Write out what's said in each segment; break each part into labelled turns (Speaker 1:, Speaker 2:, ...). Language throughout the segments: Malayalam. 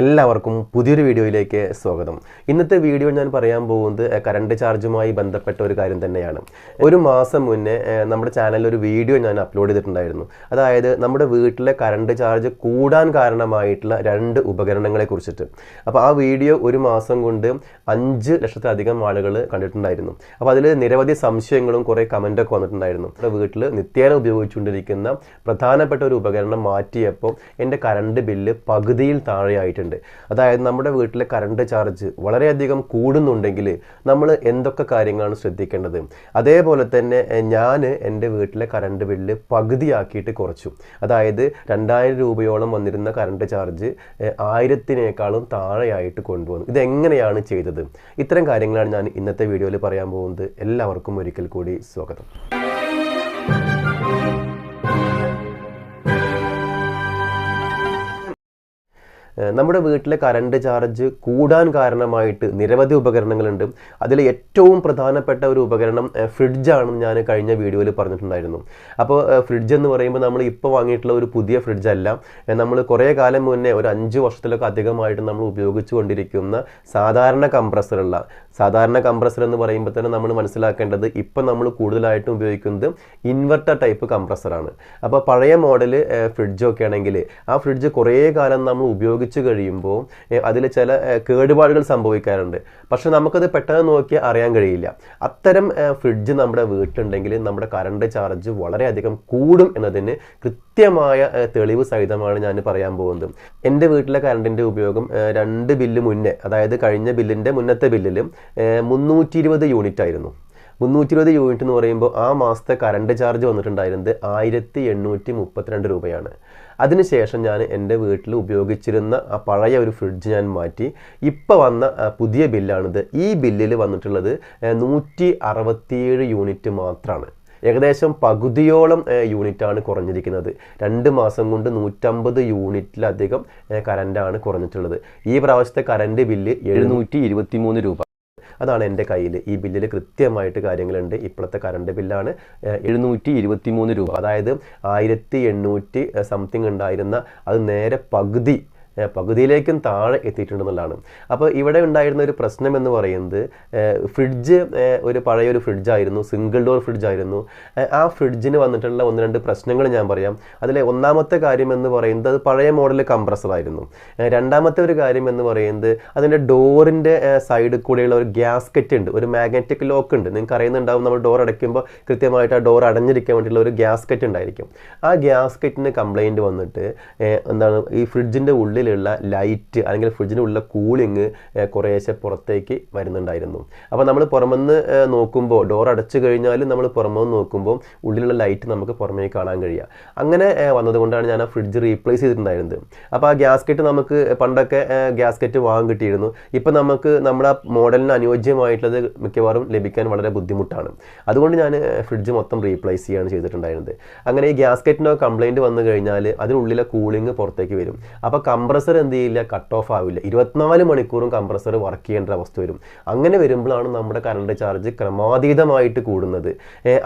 Speaker 1: എല്ലാവർക്കും പുതിയൊരു വീഡിയോയിലേക്ക് സ്വാഗതം ഇന്നത്തെ വീഡിയോ ഞാൻ പറയാൻ പോകുന്നത് കറണ്ട് ചാർജുമായി ബന്ധപ്പെട്ട ഒരു കാര്യം തന്നെയാണ് ഒരു മാസം മുന്നേ നമ്മുടെ ചാനലിൽ ഒരു വീഡിയോ ഞാൻ അപ്ലോഡ് ചെയ്തിട്ടുണ്ടായിരുന്നു അതായത് നമ്മുടെ വീട്ടിലെ കറണ്ട് ചാർജ് കൂടാൻ കാരണമായിട്ടുള്ള രണ്ട് ഉപകരണങ്ങളെ കുറിച്ചിട്ട് അപ്പോൾ ആ വീഡിയോ ഒരു മാസം കൊണ്ട് അഞ്ച് ലക്ഷത്തിലധികം ആളുകൾ കണ്ടിട്ടുണ്ടായിരുന്നു അപ്പോൾ അതിൽ നിരവധി സംശയങ്ങളും കുറേ കമൻറ്റൊക്കെ വന്നിട്ടുണ്ടായിരുന്നു നമ്മുടെ വീട്ടിൽ നിത്യേന ഉപയോഗിച്ചുകൊണ്ടിരിക്കുന്ന പ്രധാനപ്പെട്ട ഒരു ഉപകരണം മാറ്റിയപ്പോൾ എൻ്റെ കറണ്ട് ബില്ല് പകുതിയിൽ താഴെയായിട്ടുണ്ട് പറയുന്നുണ്ട് അതായത് നമ്മുടെ വീട്ടിലെ കറണ്ട് ചാർജ് വളരെയധികം കൂടുന്നുണ്ടെങ്കിൽ നമ്മൾ എന്തൊക്കെ കാര്യങ്ങളാണ് ശ്രദ്ധിക്കേണ്ടത് അതേപോലെ തന്നെ ഞാൻ എൻ്റെ വീട്ടിലെ കറണ്ട് ബില്ല് പകുതിയാക്കിയിട്ട് കുറച്ചു അതായത് രണ്ടായിരം രൂപയോളം വന്നിരുന്ന കറണ്ട് ചാർജ് ആയിരത്തിനേക്കാളും താഴെയായിട്ട് കൊണ്ടുവന്നു ഇതെങ്ങനെയാണ് ചെയ്തത് ഇത്തരം കാര്യങ്ങളാണ് ഞാൻ ഇന്നത്തെ വീഡിയോയിൽ പറയാൻ പോകുന്നത് എല്ലാവർക്കും ഒരിക്കൽ കൂടി സ്വാഗതം നമ്മുടെ വീട്ടിലെ കറണ്ട് ചാർജ് കൂടാൻ കാരണമായിട്ട് നിരവധി ഉപകരണങ്ങളുണ്ട് അതിൽ ഏറ്റവും പ്രധാനപ്പെട്ട ഒരു ഉപകരണം ഫ്രിഡ്ജാണെന്ന് ഞാൻ കഴിഞ്ഞ വീഡിയോയിൽ പറഞ്ഞിട്ടുണ്ടായിരുന്നു അപ്പോൾ ഫ്രിഡ്ജ് എന്ന് പറയുമ്പോൾ നമ്മൾ ഇപ്പോൾ വാങ്ങിയിട്ടുള്ള ഒരു പുതിയ ഫ്രിഡ്ജ് അല്ല നമ്മൾ കുറേ കാലം മുന്നേ ഒരു അഞ്ച് വർഷത്തിലൊക്കെ അധികമായിട്ട് നമ്മൾ ഉപയോഗിച്ചു കൊണ്ടിരിക്കുന്ന സാധാരണ കംപ്രസറുള്ള സാധാരണ കംപ്രസർ എന്ന് പറയുമ്പോൾ തന്നെ നമ്മൾ മനസ്സിലാക്കേണ്ടത് ഇപ്പം നമ്മൾ കൂടുതലായിട്ടും ഉപയോഗിക്കുന്നത് ഇൻവെർട്ടർ ടൈപ്പ് കംപ്രസറാണ് അപ്പോൾ പഴയ മോഡൽ ഫ്രിഡ്ജൊക്കെ ആണെങ്കിൽ ആ ഫ്രിഡ്ജ് കുറേ കാലം നമ്മൾ ഉപയോഗിച്ച് ഉപയോഗിച്ച് കഴിയുമ്പോൾ അതിൽ ചില കേടുപാടുകൾ സംഭവിക്കാറുണ്ട് പക്ഷെ നമുക്കത് പെട്ടെന്ന് നോക്കിയാൽ അറിയാൻ കഴിയില്ല അത്തരം ഫ്രിഡ്ജ് നമ്മുടെ വീട്ടിലുണ്ടെങ്കിൽ നമ്മുടെ കറണ്ട് ചാർജ് വളരെയധികം കൂടും എന്നതിന് കൃത്യമായ തെളിവ് സഹിതമാണ് ഞാൻ പറയാൻ പോകുന്നത് എൻ്റെ വീട്ടിലെ കറണ്ടിൻ്റെ ഉപയോഗം രണ്ട് ബില്ല് മുന്നേ അതായത് കഴിഞ്ഞ ബില്ലിൻ്റെ മുന്നത്തെ ബില്ലിൽ മുന്നൂറ്റി യൂണിറ്റ് ആയിരുന്നു മുന്നൂറ്റി ഇരുപത് യൂണിറ്റ് എന്ന് പറയുമ്പോൾ ആ മാസത്തെ കറണ്ട് ചാർജ് വന്നിട്ടുണ്ടായിരുന്നത് ആയിരത്തി എണ്ണൂറ്റി മുപ്പത്തിരണ്ട് രൂപയാണ് അതിനുശേഷം ഞാൻ എൻ്റെ വീട്ടിൽ ഉപയോഗിച്ചിരുന്ന ആ പഴയ ഒരു ഫ്രിഡ്ജ് ഞാൻ മാറ്റി ഇപ്പോൾ വന്ന പുതിയ ബില്ലാണിത് ഈ ബില്ലിൽ വന്നിട്ടുള്ളത് നൂറ്റി അറുപത്തിയേഴ് യൂണിറ്റ് മാത്രമാണ് ഏകദേശം പകുതിയോളം യൂണിറ്റാണ് കുറഞ്ഞിരിക്കുന്നത് രണ്ട് മാസം കൊണ്ട് നൂറ്റമ്പത് യൂണിറ്റിലധികം കറൻ്റാണ് കുറഞ്ഞിട്ടുള്ളത് ഈ പ്രാവശ്യത്തെ കറണ്ട് ബില്ല് എഴുന്നൂറ്റി രൂപ അതാണ് എൻ്റെ കയ്യിൽ ഈ ബില്ലിൽ കൃത്യമായിട്ട് കാര്യങ്ങളുണ്ട് ഇപ്പോഴത്തെ കറണ്ട് ബില്ലാണ് എഴുന്നൂറ്റി ഇരുപത്തി മൂന്ന് രൂപ അതായത് ആയിരത്തി എണ്ണൂറ്റി സംതിങ് ഉണ്ടായിരുന്ന അത് നേരെ പകുതി പകുതിയിലേക്കും താഴെ എത്തിയിട്ടുണ്ടെന്നുള്ളതാണ് അപ്പോൾ ഇവിടെ ഉണ്ടായിരുന്ന ഒരു പ്രശ്നം എന്ന് പറയുന്നത് ഫ്രിഡ്ജ് ഒരു പഴയ ഒരു ഫ്രിഡ്ജായിരുന്നു സിംഗിൾ ഡോർ ഫ്രിഡ്ജായിരുന്നു ആ ഫ്രിഡ്ജിന് വന്നിട്ടുള്ള ഒന്ന് രണ്ട് പ്രശ്നങ്ങൾ ഞാൻ പറയാം അതിലെ ഒന്നാമത്തെ കാര്യം എന്ന് പറയുന്നത് അത് പഴയ മോഡൽ കംപ്രസറായിരുന്നു രണ്ടാമത്തെ ഒരു കാര്യം എന്ന് പറയുന്നത് അതിൻ്റെ ഡോറിൻ്റെ സൈഡിൽ കൂടെയുള്ള ഒരു ഗ്യാസ്കറ്റ് ഉണ്ട് ഒരു മാഗ്നറ്റിക് ലോക്ക് ഉണ്ട് നിങ്ങൾക്ക് അറിയുന്നുണ്ടാവും നമ്മൾ ഡോർ അടയ്ക്കുമ്പോൾ കൃത്യമായിട്ട് ആ ഡോർ അടഞ്ഞിരിക്കാൻ വേണ്ടിയുള്ള ഒരു ഗ്യാസ്കറ്റ് ഉണ്ടായിരിക്കും ആ ഗ്യാസ്കറ്റിന് കംപ്ലയിൻറ്റ് വന്നിട്ട് എന്താണ് ഈ ഫ്രിഡ്ജിൻ്റെ ഉള്ളിൽ ഉള്ള ലൈറ്റ് അല്ലെങ്കിൽ ഫ്രിഡ്ജിനുള്ള കൂളിങ് കുറേശ്ശെ പുറത്തേക്ക് വരുന്നുണ്ടായിരുന്നു അപ്പോൾ നമ്മൾ പുറമെന്ന് നോക്കുമ്പോൾ ഡോർ അടച്ചു കഴിഞ്ഞാലും നമ്മൾ പുറമെന്ന് നോക്കുമ്പോൾ ഉള്ളിലുള്ള ലൈറ്റ് നമുക്ക് പുറമേ കാണാൻ കഴിയുക അങ്ങനെ വന്നതുകൊണ്ടാണ് ഞാൻ ആ ഫ്രിഡ്ജ് റീപ്ലേസ് ചെയ്തിട്ടുണ്ടായിരുന്നത് അപ്പോൾ ആ ഗ്യാസ്കറ്റ് നമുക്ക് പണ്ടൊക്കെ ഗ്യാസ്കറ്റ് വാങ്ങാൻ കിട്ടിയിരുന്നു ഇപ്പം നമുക്ക് നമ്മുടെ മോഡലിന് അനുയോജ്യമായിട്ടുള്ളത് മിക്കവാറും ലഭിക്കാൻ വളരെ ബുദ്ധിമുട്ടാണ് അതുകൊണ്ട് ഞാൻ ഫ്രിഡ്ജ് മൊത്തം റീപ്ലേസ് ചെയ്യുകയാണ് ചെയ്തിട്ടുണ്ടായിരുന്നത് അങ്ങനെ ഈ ഗ്യാസ്കറ്റിനോ കംപ്ലയിൻറ്റ് വന്നു കഴിഞ്ഞാൽ അതിനുള്ളിലെ കൂളിംഗ് പുറത്തേക്ക് വരും അപ്പോൾ കംപ്രസ് കംപ്രസർ എന്ത് ചെയ്യില്ല കട്ട് ഓഫ് ആവില്ല ഇരുപത്തിനാല് മണിക്കൂറും കംപ്രസർ വർക്ക് ചെയ്യേണ്ട അവസ്ഥ വരും അങ്ങനെ വരുമ്പോഴാണ് നമ്മുടെ കറണ്ട് ചാർജ് ക്രമാതീതമായിട്ട് കൂടുന്നത്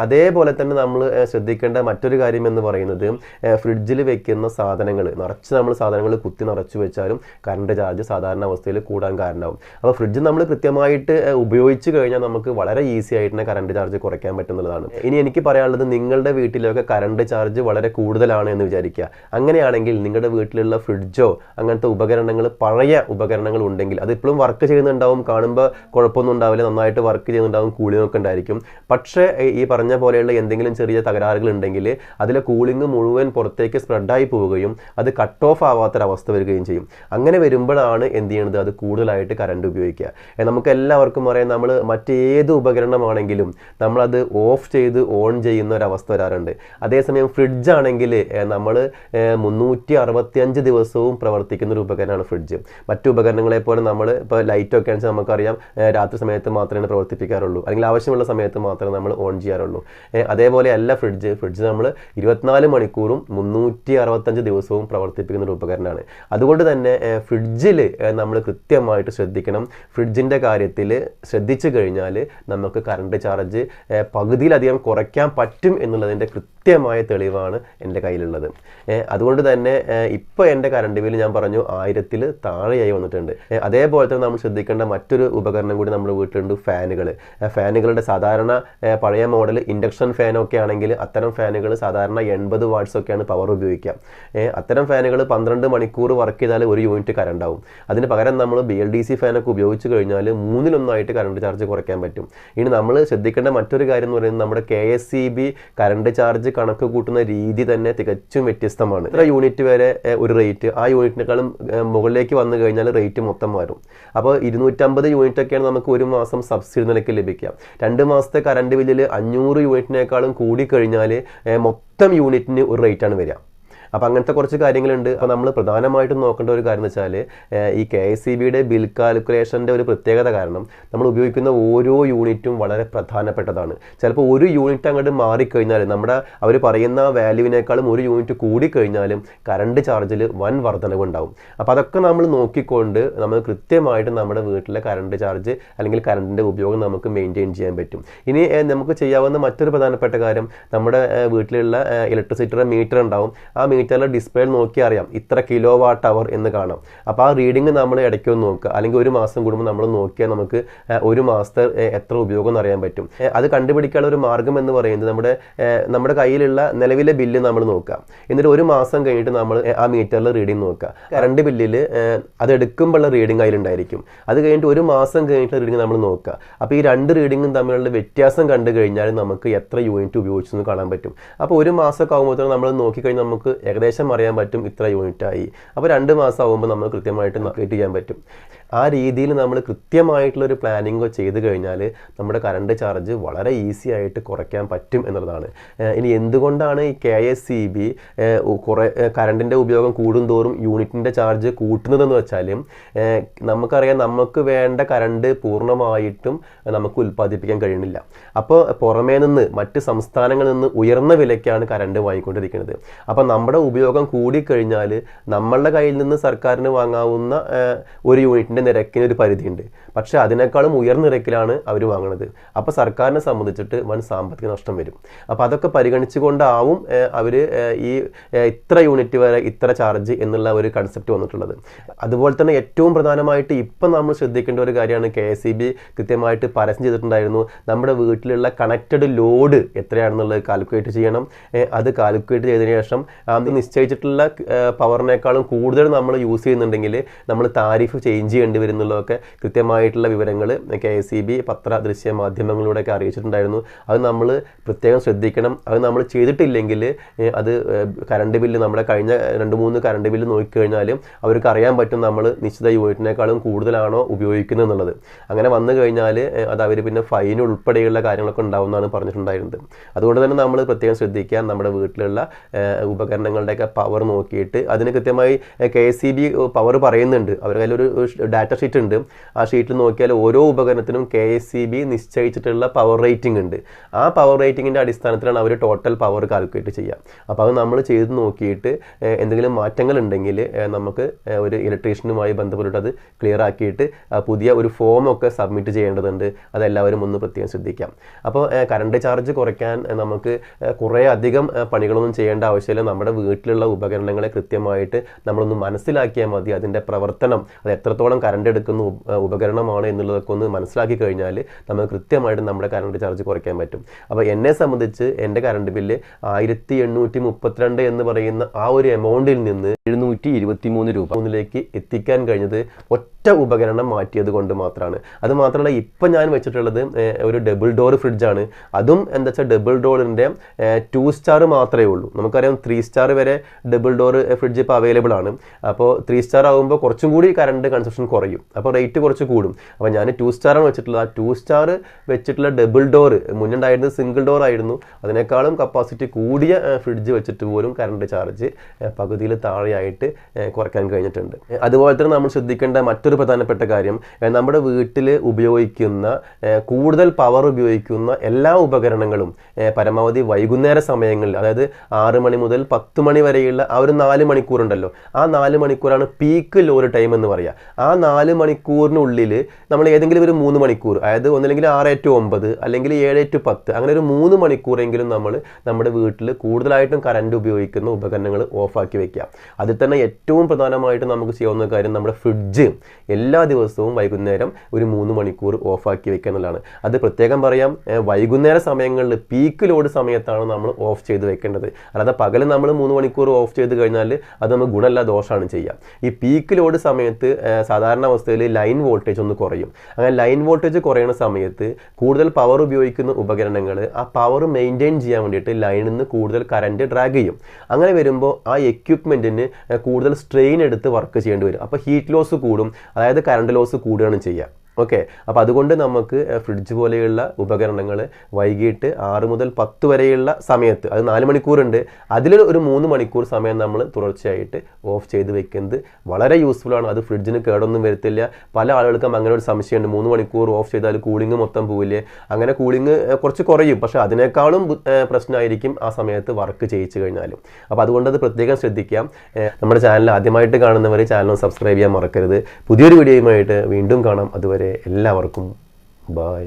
Speaker 1: അതേപോലെ തന്നെ നമ്മൾ ശ്രദ്ധിക്കേണ്ട മറ്റൊരു കാര്യം എന്ന് പറയുന്നത് ഫ്രിഡ്ജിൽ വെക്കുന്ന സാധനങ്ങൾ നിറച്ച് നമ്മൾ സാധനങ്ങൾ കുത്തി നിറച്ച് വെച്ചാലും കറണ്ട് ചാർജ് സാധാരണ അവസ്ഥയിൽ കൂടാൻ കാരണമാവും അപ്പോൾ ഫ്രിഡ്ജ് നമ്മൾ കൃത്യമായിട്ട് ഉപയോഗിച്ച് കഴിഞ്ഞാൽ നമുക്ക് വളരെ ഈസി ആയിട്ട് തന്നെ കറണ്ട് ചാർജ് കുറയ്ക്കാൻ പറ്റുന്നതാണ് ഇനി എനിക്ക് പറയാനുള്ളത് നിങ്ങളുടെ വീട്ടിലൊക്കെ കറണ്ട് ചാർജ് വളരെ കൂടുതലാണ് എന്ന് വിചാരിക്കുക അങ്ങനെയാണെങ്കിൽ നിങ്ങളുടെ വീട്ടിലുള്ള ഫ്രിഡ്ജോ അങ്ങനത്തെ ഉപകരണങ്ങൾ പഴയ ഉപകരണങ്ങൾ ഉണ്ടെങ്കിൽ അത് ഇപ്പോഴും വർക്ക് ചെയ്യുന്നുണ്ടാവും കാണുമ്പോൾ കുഴപ്പമൊന്നും ഉണ്ടാവില്ല നന്നായിട്ട് വർക്ക് ചെയ്യുന്നുണ്ടാവും കൂളിംഗ് ഉണ്ടായിരിക്കും പക്ഷേ ഈ പറഞ്ഞ പോലെയുള്ള എന്തെങ്കിലും ചെറിയ തകരാറുകൾ ഉണ്ടെങ്കിൽ അതിലെ കൂളിംഗ് മുഴുവൻ പുറത്തേക്ക് സ്പ്രെഡായി പോവുകയും അത് കട്ട് ഓഫ് ആവാത്തൊരവസ്ഥ വരികയും ചെയ്യും അങ്ങനെ വരുമ്പോഴാണ് എന്ത് ചെയ്യുന്നത് അത് കൂടുതലായിട്ട് കറണ്ട് ഉപയോഗിക്കുക നമുക്ക് എല്ലാവർക്കും അറിയാം നമ്മൾ മറ്റേത് ഉപകരണമാണെങ്കിലും നമ്മളത് ഓഫ് ചെയ്ത് ഓൺ ചെയ്യുന്ന ഒരവസ്ഥ വരാറുണ്ട് അതേസമയം ഫ്രിഡ്ജാണെങ്കിൽ നമ്മൾ മുന്നൂറ്റി അറുപത്തിയഞ്ച് ദിവസവും പ്രവർത്തി പ്രവർത്തിക്കുന്ന ഒരു ഉപകരണമാണ് ഫ്രിഡ്ജ് മറ്റു ഉപകരണങ്ങളെ പോലെ നമ്മൾ ഇപ്പോൾ ഒക്കെ ആണെന്ന് നമുക്കറിയാം രാത്രി സമയത്ത് മാത്രമേ പ്രവർത്തിപ്പിക്കാറുള്ളൂ അല്ലെങ്കിൽ ആവശ്യമുള്ള സമയത്ത് മാത്രമേ നമ്മൾ ഓൺ ചെയ്യാറുള്ളൂ അതേപോലെ അല്ല ഫ്രിഡ്ജ് ഫ്രിഡ്ജ് നമ്മൾ ഇരുപത്തിനാല് മണിക്കൂറും മുന്നൂറ്റി അറുപത്തഞ്ച് ദിവസവും പ്രവർത്തിപ്പിക്കുന്ന ഒരു ഉപകരണമാണ് അതുകൊണ്ട് തന്നെ ഫ്രിഡ്ജിൽ നമ്മൾ കൃത്യമായിട്ട് ശ്രദ്ധിക്കണം ഫ്രിഡ്ജിൻ്റെ കാര്യത്തിൽ ശ്രദ്ധിച്ചു കഴിഞ്ഞാൽ നമുക്ക് കറണ്ട് ചാർജ് പകുതിയിലധികം കുറയ്ക്കാൻ പറ്റും എന്നുള്ളതിൻ്റെ കൃത്യമായ തെളിവാണ് എൻ്റെ കയ്യിലുള്ളത് അതുകൊണ്ട് തന്നെ ഇപ്പോൾ എൻ്റെ കറണ്ട് ബില്ല് ഞാൻ പറഞ്ഞു ആയിരത്തിൽ താഴെയായി വന്നിട്ടുണ്ട് അതേപോലെ തന്നെ നമ്മൾ ശ്രദ്ധിക്കേണ്ട മറ്റൊരു ഉപകരണം കൂടി നമ്മുടെ വീട്ടിലുണ്ട് ഫാനുകൾ ഫാനുകളുടെ സാധാരണ പഴയ മോഡൽ ഇൻഡക്ഷൻ ഫാനൊക്കെ ആണെങ്കിൽ അത്തരം ഫാനുകൾ സാധാരണ എൺപത് ഒക്കെയാണ് പവർ ഉപയോഗിക്കുക അത്തരം ഫാനുകൾ പന്ത്രണ്ട് മണിക്കൂർ വർക്ക് ചെയ്താൽ ഒരു യൂണിറ്റ് കറണ്ടാവും അതിന് പകരം നമ്മൾ ബി എൽ ഡി സി ഫാനൊക്കെ ഉപയോഗിച്ച് കഴിഞ്ഞാൽ മൂന്നിലൊന്നായിട്ട് കറണ്ട് ചാർജ് കുറയ്ക്കാൻ പറ്റും ഇനി നമ്മൾ ശ്രദ്ധിക്കേണ്ട മറ്റൊരു കാര്യം എന്ന് പറയുന്നത് നമ്മുടെ K S C B current charge കണക്ക് കൂട്ടുന്ന രീതി തന്നെ തികച്ചും വ്യത്യസ്തമാണ് ഇത്ര യൂണിറ്റ് വരെ ഒരു റേറ്റ് ആ യൂണിറ്റിന് യൂണിറ്റിനേക്കാളും മുകളിലേക്ക് വന്നു കഴിഞ്ഞാൽ റേറ്റ് മൊത്തം വരും അപ്പോൾ ഇരുന്നൂറ്റമ്പത് യൂണിറ്റൊക്കെയാണ് നമുക്ക് ഒരു മാസം സബ്സിഡി നിലയ്ക്ക് ലഭിക്കുക രണ്ട് മാസത്തെ കറണ്ട് ബില്ലിൽ അഞ്ഞൂറ് യൂണിറ്റിനേക്കാളും കൂടി കഴിഞ്ഞാൽ മൊത്തം യൂണിറ്റിന് ഒരു റേറ്റാണ് വരിക അപ്പോൾ അങ്ങനത്തെ കുറച്ച് കാര്യങ്ങളുണ്ട് അപ്പോൾ നമ്മൾ പ്രധാനമായിട്ടും നോക്കേണ്ട ഒരു കാര്യം എന്ന് വെച്ചാൽ ഈ കെ എസ് സി ബിയുടെ ബിൽ കാൽക്കുലേഷൻ്റെ ഒരു പ്രത്യേകത കാരണം നമ്മൾ ഉപയോഗിക്കുന്ന ഓരോ യൂണിറ്റും വളരെ പ്രധാനപ്പെട്ടതാണ് ചിലപ്പോൾ ഒരു യൂണിറ്റ് അങ്ങോട്ട് മാറിക്കഴിഞ്ഞാൽ നമ്മുടെ അവർ പറയുന്ന വാല്യൂവിനേക്കാളും ഒരു യൂണിറ്റ് കൂടിക്കഴിഞ്ഞാലും കറണ്ട് ചാർജിൽ വൻ ഉണ്ടാവും അപ്പോൾ അതൊക്കെ നമ്മൾ നോക്കിക്കൊണ്ട് നമ്മൾ കൃത്യമായിട്ട് നമ്മുടെ വീട്ടിലെ കറണ്ട് ചാർജ് അല്ലെങ്കിൽ കറണ്ടിൻ്റെ ഉപയോഗം നമുക്ക് മെയിൻറ്റെയിൻ ചെയ്യാൻ പറ്റും ഇനി നമുക്ക് ചെയ്യാവുന്ന മറ്റൊരു പ്രധാനപ്പെട്ട കാര്യം നമ്മുടെ വീട്ടിലുള്ള ഇലക്ട്രിസിറ്റിയുടെ മീറ്റർ ഉണ്ടാവും ആ മീറ്ററിൽ ഡിസ്പ്ലേ നോക്കിയാൽ അറിയാം ഇത്ര കിലോ വാട്ട് അവർ എന്ന് കാണാം അപ്പോൾ ആ റീഡിങ് നമ്മൾ ഇടയ്ക്ക് ഒന്ന് നോക്കുക അല്ലെങ്കിൽ ഒരു മാസം കൂടുമ്പോൾ നമ്മൾ നോക്കിയാൽ നമുക്ക് ഒരു മാസത്തെ എത്ര ഉപയോഗം എന്ന് അറിയാൻ പറ്റും അത് കണ്ടുപിടിക്കാനുള്ള ഒരു മാർഗം എന്ന് പറയുന്നത് നമ്മുടെ നമ്മുടെ കയ്യിലുള്ള നിലവിലെ ബില്ല് നമ്മൾ നോക്കുക എന്നിട്ട് ഒരു മാസം കഴിഞ്ഞിട്ട് നമ്മൾ ആ മീറ്ററിൽ റീഡിങ് നോക്കുക കറണ്ട് ബില്ലിൽ അത് എടുക്കുമ്പോഴുള്ള റീഡിങ് അതിലുണ്ടായിരിക്കും അത് കഴിഞ്ഞിട്ട് ഒരു മാസം കഴിഞ്ഞിട്ട് റീഡിങ് നമ്മൾ നോക്കുക അപ്പോൾ ഈ രണ്ട് റീഡിങ്ങും തമ്മിലുള്ള വ്യത്യാസം കണ്ടു കഴിഞ്ഞാൽ നമുക്ക് എത്ര യൂണിറ്റ് ഉപയോഗിച്ചെന്ന് കാണാൻ പറ്റും അപ്പോൾ ഒരു മാസമൊക്കെ ആകുമ്പോഴത്തേക്കും നമ്മൾ നോക്കിക്കഴിഞ്ഞാൽ നമുക്ക് ഏകദേശം അറിയാൻ പറ്റും ഇത്ര യൂണിറ്റായി അപ്പോൾ രണ്ട് മാസം ആകുമ്പോൾ നമ്മൾ കൃത്യമായിട്ട് മാർക്കറ്റ് ചെയ്യാൻ പറ്റും ആ രീതിയിൽ നമ്മൾ കൃത്യമായിട്ടുള്ളൊരു പ്ലാനിങ്ങോ ചെയ്ത് കഴിഞ്ഞാൽ നമ്മുടെ കറണ്ട് ചാർജ് വളരെ ഈസി ആയിട്ട് കുറയ്ക്കാൻ പറ്റും എന്നുള്ളതാണ് ഇനി എന്തുകൊണ്ടാണ് ഈ കെ എസ് സി ബി കുറേ കറണ്ടിൻ്റെ ഉപയോഗം കൂടുന്തോറും യൂണിറ്റിൻ്റെ ചാർജ് കൂട്ടുന്നതെന്ന് വെച്ചാൽ നമുക്കറിയാം നമുക്ക് വേണ്ട കറണ്ട് പൂർണ്ണമായിട്ടും നമുക്ക് ഉൽപ്പാദിപ്പിക്കാൻ കഴിയുന്നില്ല അപ്പോൾ പുറമേ നിന്ന് മറ്റ് സംസ്ഥാനങ്ങളിൽ നിന്ന് ഉയർന്ന വിലയ്ക്കാണ് കറണ്ട് വാങ്ങിക്കൊണ്ടിരിക്കുന്നത് അപ്പോൾ നമ്മുടെ ഉപയോഗം കൂടിക്കഴിഞ്ഞാൽ നമ്മളുടെ കയ്യിൽ നിന്ന് സർക്കാരിന് വാങ്ങാവുന്ന ഒരു യൂണിറ്റിൻ്റെ വാങ്ങുന്നതിൻ്റെ നിരക്കിന് ഒരു പരിധിയുണ്ട് പക്ഷേ അതിനേക്കാളും ഉയർന്ന നിരക്കിലാണ് അവർ വാങ്ങുന്നത് അപ്പോൾ സർക്കാരിനെ സംബന്ധിച്ചിട്ട് വൻ സാമ്പത്തിക നഷ്ടം വരും അപ്പോൾ അതൊക്കെ പരിഗണിച്ചുകൊണ്ടാവും അവർ ഈ ഇത്ര യൂണിറ്റ് വരെ ഇത്ര ചാർജ് എന്നുള്ള ഒരു കൺസെപ്റ്റ് വന്നിട്ടുള്ളത് അതുപോലെ തന്നെ ഏറ്റവും പ്രധാനമായിട്ട് ഇപ്പം നമ്മൾ ശ്രദ്ധിക്കേണ്ട ഒരു കാര്യമാണ് കെ എസ് ഇ ബി കൃത്യമായിട്ട് പരസ്യം ചെയ്തിട്ടുണ്ടായിരുന്നു നമ്മുടെ വീട്ടിലുള്ള കണക്റ്റഡ് ലോഡ് എത്രയാണെന്നുള്ളത് കാൽക്കുലേറ്റ് ചെയ്യണം അത് കാൽക്കുലേറ്റ് ചെയ്തതിന് ശേഷം നിശ്ചയിച്ചിട്ടുള്ള പവറിനേക്കാളും കൂടുതൽ നമ്മൾ യൂസ് ചെയ്യുന്നുണ്ടെങ്കിൽ നമ്മൾ താരിഫ് ചേഞ്ച് ചെയ്യേണ്ടി ചെയ്യേണ്ടി കൃത്യമായിട്ടുള്ള വിവരങ്ങൾ കെ എസ് സി ബി പത്ര ദൃശ്യ മാധ്യമങ്ങളിലൂടെയൊക്കെ അറിയിച്ചിട്ടുണ്ടായിരുന്നു അത് നമ്മൾ പ്രത്യേകം ശ്രദ്ധിക്കണം അത് നമ്മൾ ചെയ്തിട്ടില്ലെങ്കിൽ അത് കറണ്ട് ബില്ല് നമ്മുടെ കഴിഞ്ഞ രണ്ട് മൂന്ന് കറണ്ട് ബില്ല് നോക്കിക്കഴിഞ്ഞാലും അവർക്ക് അറിയാൻ പറ്റും നമ്മൾ നിശ്ചിത യൂണിറ്റിനേക്കാളും കൂടുതലാണോ ഉപയോഗിക്കുന്നത് എന്നുള്ളത് അങ്ങനെ വന്നു കഴിഞ്ഞാൽ അത് അവർ പിന്നെ ഫൈൻ ഉൾപ്പെടെയുള്ള കാര്യങ്ങളൊക്കെ ഉണ്ടാവുമെന്നാണ് പറഞ്ഞിട്ടുണ്ടായിരുന്നത് അതുകൊണ്ട് തന്നെ നമ്മൾ പ്രത്യേകം ശ്രദ്ധിക്കുക നമ്മുടെ വീട്ടിലുള്ള ഉപകരണങ്ങളുടെയൊക്കെ പവർ നോക്കിയിട്ട് അതിന് കൃത്യമായി K S C B power പറയുന്നുണ്ട് അവരുടെ കയ്യിലൊരു ഡാറ്റ ഷീറ്റ് ഉണ്ട് ആ ഷീറ്റിൽ നോക്കിയാൽ ഓരോ ഉപകരണത്തിനും കെ എസ് സി ബി നിശ്ചയിച്ചിട്ടുള്ള പവർ റേറ്റിംഗ് ഉണ്ട് ആ പവർ റേറ്റിങ്ങിൻ്റെ അടിസ്ഥാനത്തിലാണ് അവർ ടോട്ടൽ പവർ കാൽക്കുലേറ്റ് ചെയ്യുക അപ്പോൾ അത് നമ്മൾ ചെയ്ത് നോക്കിയിട്ട് എന്തെങ്കിലും മാറ്റങ്ങൾ ഉണ്ടെങ്കിൽ നമുക്ക് ഒരു ഇലക്ട്രീഷ്യനുമായി ബന്ധപ്പെട്ടിട്ട് അത് ക്ലിയർ ആക്കിയിട്ട് പുതിയ ഒരു ഫോമൊക്കെ സബ്മിറ്റ് ചെയ്യേണ്ടതുണ്ട് അതെല്ലാവരും ഒന്ന് പ്രത്യേകം ശ്രദ്ധിക്കാം അപ്പോൾ കറണ്ട് ചാർജ് കുറയ്ക്കാൻ നമുക്ക് കുറേ അധികം പണികളൊന്നും ചെയ്യേണ്ട ആവശ്യമില്ല നമ്മുടെ വീട്ടിലുള്ള ഉപകരണങ്ങളെ കൃത്യമായിട്ട് നമ്മളൊന്ന് മനസ്സിലാക്കിയാൽ മതി അതിൻ്റെ പ്രവർത്തനം അത് എത്രത്തോളം കറണ്ട് എടുക്കുന്ന ഉപകരണമാണ് എന്നുള്ളതൊക്കെ ഒന്ന് മനസ്സിലാക്കി കഴിഞ്ഞാൽ നമ്മൾ കൃത്യമായിട്ട് നമ്മുടെ കറണ്ട് ചാർജ് കുറയ്ക്കാൻ പറ്റും അപ്പോൾ എന്നെ സംബന്ധിച്ച് എൻ്റെ കറണ്ട് ബില്ല് ആയിരത്തി എണ്ണൂറ്റി മുപ്പത്തിരണ്ട് എന്ന് പറയുന്ന ആ ഒരു എമൗണ്ടിൽ നിന്ന് എഴുന്നൂറ്റി ഇരുപത്തി മൂന്ന് രൂപ ഒന്നിലേക്ക് എത്തിക്കാൻ കഴിഞ്ഞത് ഒറ്റ ഉപകരണം മാറ്റിയത് കൊണ്ട് മാത്രമാണ് അത് മാത്രമല്ല ഇപ്പം ഞാൻ വെച്ചിട്ടുള്ളത് ഒരു ഡബിൾ ഡോർ ഫ്രിഡ്ജാണ് അതും എന്താ വെച്ചാൽ ഡബിൾ ഡോറിൻ്റെ ടു സ്റ്റാർ മാത്രമേ ഉള്ളൂ നമുക്കറിയാം ത്രീ സ്റ്റാർ വരെ ഡബിൾ ഡോർ ഫ്രിഡ്ജ് ഇപ്പോൾ അവൈലബിൾ ആണ് അപ്പോൾ ത്രീ സ്റ്റാർ ആകുമ്പോൾ കുറച്ചും കൂടി കറണ്ട് കൺസപ്ഷൻ കുറയും അപ്പോൾ റേറ്റ് കുറച്ച് കൂടും അപ്പോൾ ഞാൻ ടു സ്റ്റാറാണ് വെച്ചിട്ടുള്ളത് ആ ടു സ്റ്റാർ വെച്ചിട്ടുള്ള ഡബിൾ ഡോർ മുന്നുണ്ടായിരുന്നത് സിംഗിൾ ഡോർ ആയിരുന്നു അതിനേക്കാളും കപ്പാസിറ്റി കൂടിയ ഫ്രിഡ്ജ് വെച്ചിട്ട് പോലും കറണ്ട് ചാർജ് പകുതിയിൽ താഴെയായിട്ട് കുറയ്ക്കാൻ കഴിഞ്ഞിട്ടുണ്ട് അതുപോലെ തന്നെ നമ്മൾ ശ്രദ്ധിക്കേണ്ട മറ്റൊരു പ്രധാനപ്പെട്ട കാര്യം നമ്മുടെ വീട്ടിൽ ഉപയോഗിക്കുന്ന കൂടുതൽ പവർ ഉപയോഗിക്കുന്ന എല്ലാ ഉപകരണങ്ങളും പരമാവധി വൈകുന്നേര സമയങ്ങളിൽ അതായത് ആറ് മണി മുതൽ പത്ത് മണി വരെയുള്ള ആ ഒരു നാല് മണിക്കൂറുണ്ടല്ലോ ആ നാല് മണിക്കൂറാണ് പീക്ക് ലോറി ടൈം എന്ന് പറയുക ആ നാല് മണിക്കൂറിനുള്ളിൽ നമ്മൾ ഏതെങ്കിലും ഒരു മൂന്ന് മണിക്കൂർ അതായത് ഒന്നില്ലെങ്കിൽ ആറ് ടു ഒമ്പത് അല്ലെങ്കിൽ ഏഴ് ടു പത്ത് അങ്ങനെ ഒരു മൂന്ന് മണിക്കൂറെങ്കിലും നമ്മൾ നമ്മുടെ വീട്ടിൽ കൂടുതലായിട്ടും കറണ്ട് ഉപയോഗിക്കുന്ന ഉപകരണങ്ങൾ ഓഫാക്കി വെക്കുക അതിൽ തന്നെ ഏറ്റവും പ്രധാനമായിട്ട് നമുക്ക് ചെയ്യാവുന്ന കാര്യം നമ്മുടെ ഫ്രിഡ്ജ് എല്ലാ ദിവസവും വൈകുന്നേരം ഒരു മൂന്ന് മണിക്കൂർ ഓഫാക്കി വെക്കുക എന്നുള്ളതാണ് അത് പ്രത്യേകം പറയാം വൈകുന്നേര സമയങ്ങളിൽ പീക്ക് ലോഡ് സമയത്താണ് നമ്മൾ ഓഫ് ചെയ്ത് വെക്കേണ്ടത് അല്ലാതെ പകൽ നമ്മൾ മൂന്ന് മണിക്കൂർ ഓഫ് ചെയ്ത് കഴിഞ്ഞാൽ അത് നമുക്ക് ഗുണമല്ല ദോഷമാണ് ചെയ്യുക ഈ പീക്ക് ലോഡ് സമയത്ത് സാധാരണ സാധാരണ അവസ്ഥയിൽ ലൈൻ വോൾട്ടേജ് ഒന്ന് കുറയും അങ്ങനെ ലൈൻ വോൾട്ടേജ് കുറയുന്ന സമയത്ത് കൂടുതൽ പവർ ഉപയോഗിക്കുന്ന ഉപകരണങ്ങൾ ആ പവർ മെയിൻറ്റെയിൻ ചെയ്യാൻ വേണ്ടിയിട്ട് ലൈനിൽ നിന്ന് കൂടുതൽ കറൻറ്റ് ഡ്രാഗ് ചെയ്യും അങ്ങനെ വരുമ്പോൾ ആ എക്യുപ്മെൻറ്റിന് കൂടുതൽ സ്ട്രെയിൻ എടുത്ത് വർക്ക് ചെയ്യേണ്ടി വരും അപ്പോൾ ഹീറ്റ് ലോസ് കൂടും അതായത് കറണ്ട് ലോസ് കൂടുകയാണ് ചെയ്യുക ഓക്കെ അപ്പോൾ അതുകൊണ്ട് നമുക്ക് ഫ്രിഡ്ജ് പോലെയുള്ള ഉപകരണങ്ങൾ വൈകിട്ട് ആറ് മുതൽ പത്ത് വരെയുള്ള സമയത്ത് അത് നാല് മണിക്കൂറുണ്ട് അതിൽ ഒരു മൂന്ന് മണിക്കൂർ സമയം നമ്മൾ തുടർച്ചയായിട്ട് ഓഫ് ചെയ്ത് വെക്കുന്നത് വളരെ യൂസ്ഫുള്ളാണ് അത് ഫ്രിഡ്ജിന് കേടൊന്നും വരുത്തില്ല പല ആളുകൾക്കും അങ്ങനെ ഒരു സംശയമുണ്ട് മൂന്ന് മണിക്കൂർ ഓഫ് ചെയ്താൽ കൂളിംഗ് മൊത്തം പോവില്ലേ അങ്ങനെ കൂളിംഗ് കുറച്ച് കുറയും പക്ഷേ അതിനേക്കാളും പ്രശ്നമായിരിക്കും ആ സമയത്ത് വർക്ക് ചെയ്യിച്ചു കഴിഞ്ഞാലും അപ്പോൾ അതുകൊണ്ട് അത് പ്രത്യേകം ശ്രദ്ധിക്കാം നമ്മുടെ ചാനൽ ആദ്യമായിട്ട് കാണുന്നവർ ചാനൽ സബ്സ്ക്രൈബ് ചെയ്യാൻ മറക്കരുത് പുതിയൊരു വീഡിയോയുമായിട്ട് വീണ്ടും കാണാം അതുവരെ വരെ എല്ലാവർക്കും ബായ്